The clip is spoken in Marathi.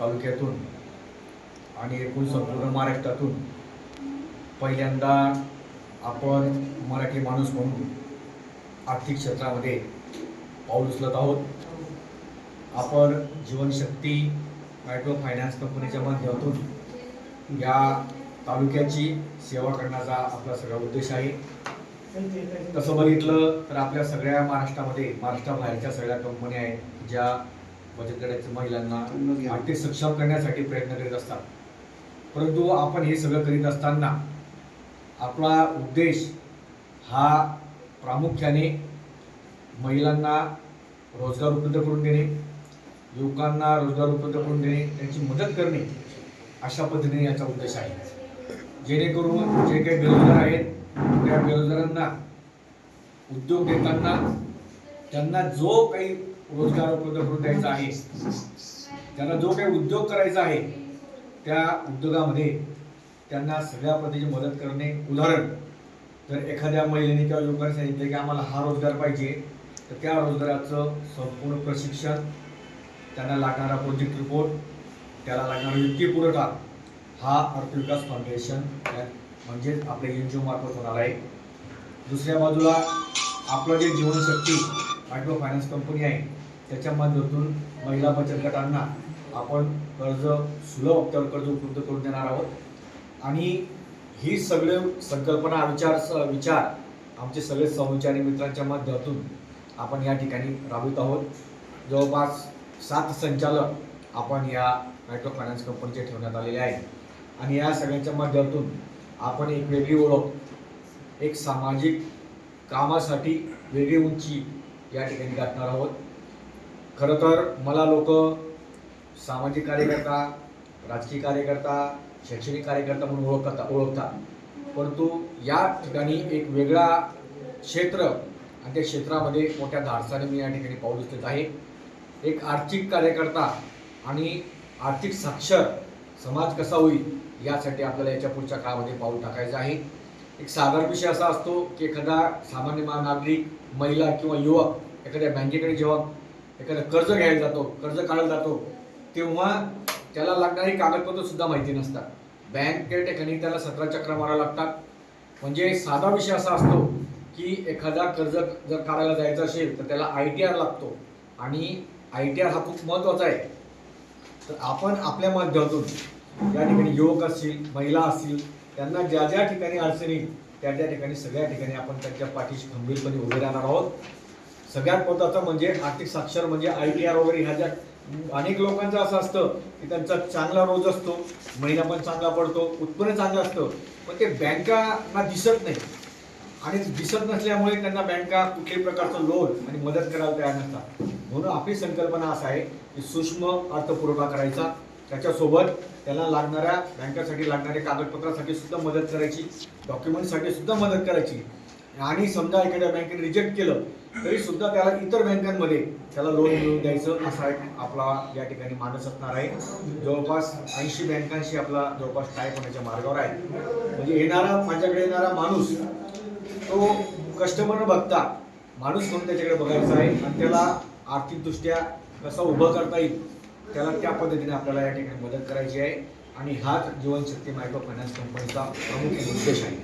तालुक्यातून आणि एकूण संपूर्ण महाराष्ट्रातून पहिल्यांदा आपण मराठी माणूस म्हणून आर्थिक क्षेत्रामध्ये पाऊल उचलत आहोत. आपण जीवनशक्ती मायक्रो फायनान्स कंपनीच्या माध्यमातून या तालुक्याची सेवा करण्याचा आपला सगळा उद्देश आहे. तसं बघितलं तर आपल्या सगळ्या महाराष्ट्रामध्ये महाराष्ट्राबाहेरच्या सगळ्या कंपन्या आहेत ज्या बचत गटाच्या महिलांना आर्थिक सक्षम करण्यासाठी प्रयत्न करीत असतात. परंतु आपण हे सगळं करीत असताना आपला उद्देश हा प्रामुख्याने महिलांना रोजगार उपलब्ध करून देणे युवकांना रोजगार उपलब्ध करून देणे त्यांची मदत करणे अशा पद्धतीने याचा उद्देश आहे. जेणेकरून जे काही बेरोजगार आहेत त्या बेरोजगारांना उद्योग देताना त्यांना जो काही रोजगार उपलब्ध करून द्यायचा आहे. त्यांना जो काही उद्योग करायचा आहे त्या उद्योगामध्ये त्यांना सगळ्या पद्धतीची मदत करणे. उदाहरण जर एखाद्या महिलेने किंवा युवकाने सांगितलं की आम्हाला हा रोजगार पाहिजे तर त्या रोजगाराचं संपूर्ण प्रशिक्षण त्यांना लागणारा प्रोजेक्ट रिपोर्ट त्याला लागणारा वित्तीय पुरवठा हा अर्थविकास फाउंडेशन म्हणजेच आपल्या एन जी मार्फत होणार आहे. दुसऱ्या बाजूला आपलं जे जीवनशक्ती मायक्रो फायनान्स कंपनी आहे. त्याच्या माध्यमातून महिला बचत गटांना आपण कर्ज सुलभ हप्त्यावर कर्ज उपलब्ध करून देणार आहोत. आणि ही सगळे संकल्पना विचार विचार आमचे सगळे सहविचारी मित्रांच्या माध्यमातून आपण या ठिकाणी राबवित आहोत. जवळपास सात संचालक आपण या मायक्रो फायनान्स कंपनीचे ठेवण्यात आलेले आहेत. आणि या सगळ्यांच्या माध्यमातून आपण एक वेगळी ओळख एक सामाजिक कामासाठी वेगळी उंची या ठिकाणी गाठणार आहोत. खरं तर मला लोक सामाजिक कार्यकर्ता राजकीय कार्यकर्ता शैक्षणिक कार्यकर्ता म्हणून ओळखता ओळखतात. परंतु या ठिकाणी एक वेगळा क्षेत्र आणि त्या क्षेत्रामध्ये मोठ्या धाडसाने मी या ठिकाणी पाऊल उचलत आहे. एक आर्थिक कार्यकर्ता आणि आर्थिक साक्षर समाज कसा होईल यासाठी आपल्याला याच्या पुढच्या काळामध्ये पाऊल टाकायचं आहे. एक साधारण विषय असा असतो की एखादा सामान्य मा- नागरिक महिला किंवा युवक एखाद्या बँकेकडे जेव्हा एखादं कर्ज घ्यायला जातो कर्ज काढायला जातो तेव्हा त्याला लागणारी कागदपत्र सुद्धा माहिती नसतात. बँकेच्या ठिकाणी त्याला सतरा चक्र मारावं लागतात. म्हणजे साधा विषय असा असतो की एखादा कर्ज जर काढायला जायचं असेल तर त्याला आय टी आर लागतो आणि आय टी आर हा खूप महत्त्वाचा आहे. तर आपण आपल्या माध्यमातून या ठिकाणी युवक असतील महिला असतील त्यांना ज्या ज्या ठिकाणी अडचणी त्या त्या ठिकाणी सगळ्या ठिकाणी आपण त्यांच्या पाठीशी खंबीरपणे उभे राहणार आहोत. सगळ्यात महत्त्वाचं म्हणजे आर्थिक साक्षर म्हणजे आय टी आर वगैरे ह्या ज्या अनेक लोकांचं असं असतं की त्यांचा चांगला रोज असतो महिना पण चांगला पडतो उत्पन्न चांगलं असतं पण ते बँकांना दिसत नाही. आणि दिसत नसल्यामुळे त्यांना बँका कुठल्याही प्रकारचं लोन आणि मदत करायला तयार नसतात. म्हणून आपली संकल्पना असं आहे की सूक्ष्म अर्थपुरवठा करायचा त्याच्यासोबत त्याला लागणाऱ्या बँकासाठी लागणाऱ्या कागदपत्रासाठी सुद्धा मदत करायची डॉक्युमेंटसाठी सुद्धा मदत करायची. आणि समजा एखाद्या बँकेने रिजेक्ट केलं तरी सुद्धा त्याला इतर बँकांमध्ये त्याला लोन मिळवून द्यायचं असा एक आपला या ठिकाणी मानस असणार आहे. जवळपास ऐंशी बँकांशी आपला जवळपास टाईप होण्याच्या मार्गावर आहे. म्हणजे येणारा माझ्याकडे येणारा माणूस तो कस्टमर बघता माणूस म्हणून त्याच्याकडे बघायचा आहे. आणि त्याला आर्थिकदृष्ट्या कसं उभं करता येईल त्याला त्या पद्धतीने आपल्याला या ठिकाणी मदत करायची आहे. आणि हाच जीवनशक्ती मायक्रो फायनान्स कंपनीचा प्रमुख उद्देश आहे.